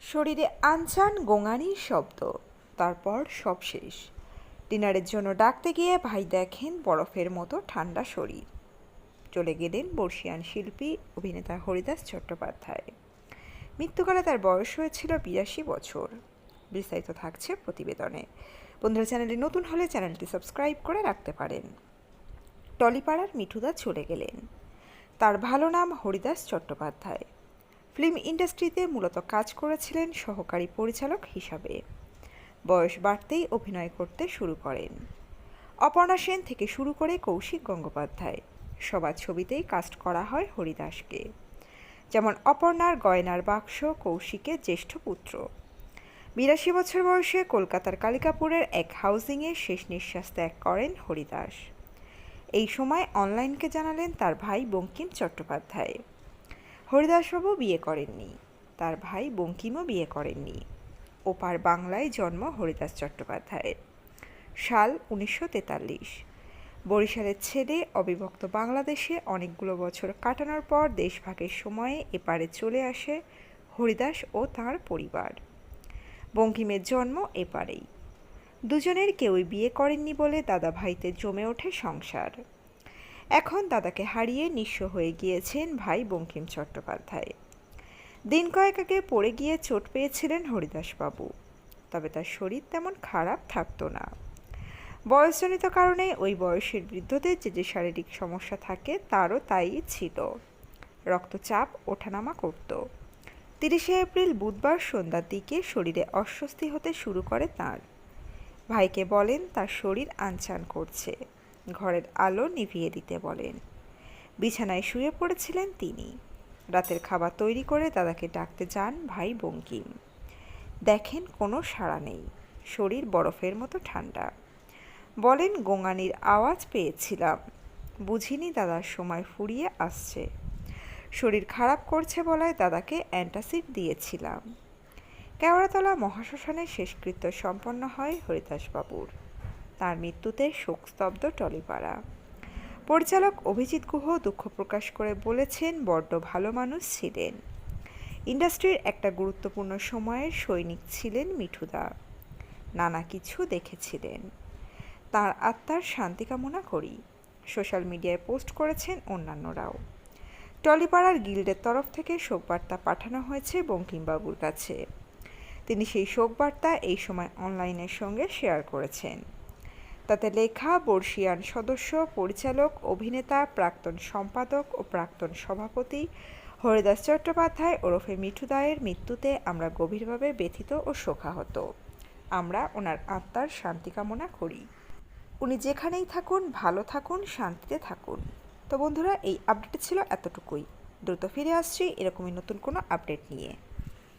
শরীরে আনচান গোঙানির শব্দ। তারপর সব শেষ। ডিনারের জন্য ডাকতে গিয়ে ভাই দেখেন বরফের মতো ঠান্ডা শরীর। চলে গেলেন বর্ষিয়ান শিল্পী অভিনেতা হরিদাস চট্টোপাধ্যায়। মৃত্যুকালে তার বয়স হয়েছিল বিরাশি বছর। বিস্তারিত থাকছে প্রতিবেদনে। বন্ধুরা, চ্যানেলে নতুন হলে চ্যানেলটি সাবস্ক্রাইব করে রাখতে পারেন। টলিপাড়ার মিঠুদা চলে গেলেন। তার ভালো নাম হরিদাস চট্টোপাধ্যায়। ফিল্ম ইন্ডাস্ট্রিতে মূলত কাজ করেছিলেন সহকারী পরিচালক হিসাবে। বয়স বাড়তেই অভিনয় করতে শুরু করেন। অপর্ণা সেন থেকে শুরু করে কৌশিক গঙ্গোপাধ্যায়। সবার ছবিতেই কাস্ট করা হয় হরিদাসকে। যেমন অপর্ণার গয়নার বাক্স কৌশিকের জ্যেষ্ঠ পুত্র। বিরাশি বছর বয়সে কলকাতার কালিকাপুরের এক হাউজিংয়ে শেষ নিঃশ্বাস ত্যাগ করেন হরিদাস। এই সময় অনলাইনকে জানালেন তার ভাই বঙ্কিম চট্টোপাধ্যায়। হরিদাসবাবু বিয়ে করেননি। তার ভাই বঙ্কিমও বিয়ে করেননি। ওপার বাংলায় জন্ম হরিদাস চট্টোপাধ্যায়ের। সাল উনিশশো তেতাল্লিশ। বরিশালের ছেলে অবিভক্ত বাংলাদেশে অনেকগুলো বছর কাটানোর পর দেশভাগের সময়ে এপারে চলে আসে হরিদাস ও তার পরিবার। বঙ্কিমের জন্ম এপারেই। দুজনের কেউই বিয়ে করেননি বলে দাদা ভাইতে জমে ওঠে সংসার। এখন দাদাকে হারিয়ে নিঃস্ব হয়ে গিয়েছেন ভাই বঙ্কিম চট্টোপাধ্যায়। দিন কয়েক আগে পড়ে গিয়ে চোট পেয়েছিলেন হরিদাসবাবু, তবে তার শরীর তেমন খারাপ থাকতো না। বয়সজনিত কারণে ওই বয়সের বৃদ্ধদের যে যে শারীরিক সমস্যা থাকে তারও তাই ছিল। রক্তচাপ, ওঠানামা করত। তিরিশে এপ্রিল বুধবার সন্ধ্যার দিকে শরীরে অস্বস্তি হতে শুরু করে তার। ভাইকে বলেন তার শরীর আনচান করছে। ঘরের আলো নিভিয়ে দিতে বলেন। বিছানায় শুয়ে পড়েছিলেন তিনি। রাতের খাবার তৈরি করে দাদাকে ডাকতে যান ভাই বঙ্কিম। দেখেন কোনো সাড়া নেই, শরীর বরফের মতো ঠান্ডা। বলেন, গোঙানির আওয়াজ পেয়েছিলাম। বুঝিনি দাদার সময় ফুরিয়ে আসছে। শরীর খারাপ করছে বলায় দাদাকে অ্যান্টাসিড দিয়েছিলাম। কেওড়াতলা মহাশ্মশানে শেষকৃত্য সম্পন্ন হয় হরিদাসবাবুর। তার মৃত্যুতে শোকস্তব্ধ টলিপাড়া। পরিচালক অভিজিৎ গুহ দুঃখ প্রকাশ করে বলেছেন, বড্ড ভালো মানুষ ছিলেন। ইন্ডাস্ট্রির একটা গুরুত্বপূর্ণ সময়ের সৈনিক ছিলেন মিঠুদা। নানা কিছু দেখেছিলেন। তার আত্মার শান্তি কামনা করি। সোশ্যাল মিডিয়ায় পোস্ট করেছেন অন্যান্যরাও। টলিপাড়ার গিল্ডের তরফ থেকে শোকবার্তা পাঠানো হয়েছে বঙ্কিমবাবুর কাছে। তিনি সেই শোকবার্তা এই সময় অনলাইনের সঙ্গে শেয়ার করেছেন। তাতে লেখা, বর্ষিয়ান সদস্য, পরিচালক, অভিনেতা, প্রাক্তন সম্পাদক ও প্রাক্তন সভাপতি, হরিদাস চট্টোপাধ্যায় ওরফে মিঠু দায়ের মৃত্যুতে আমরা গভীরভাবে ব্যথিত ও শোকাহত। আমরা ওনার আত্মার শান্তি কামনা করি। উনি যেখানেই থাকুন, ভালো থাকুন, শান্তিতে থাকুন। তো বন্ধুরা, এই আপডেট ছিল এতটুকুই। দ্রুত ফিরে আসছি, এরকমই নতুন কোনো আপডেট নিয়ে।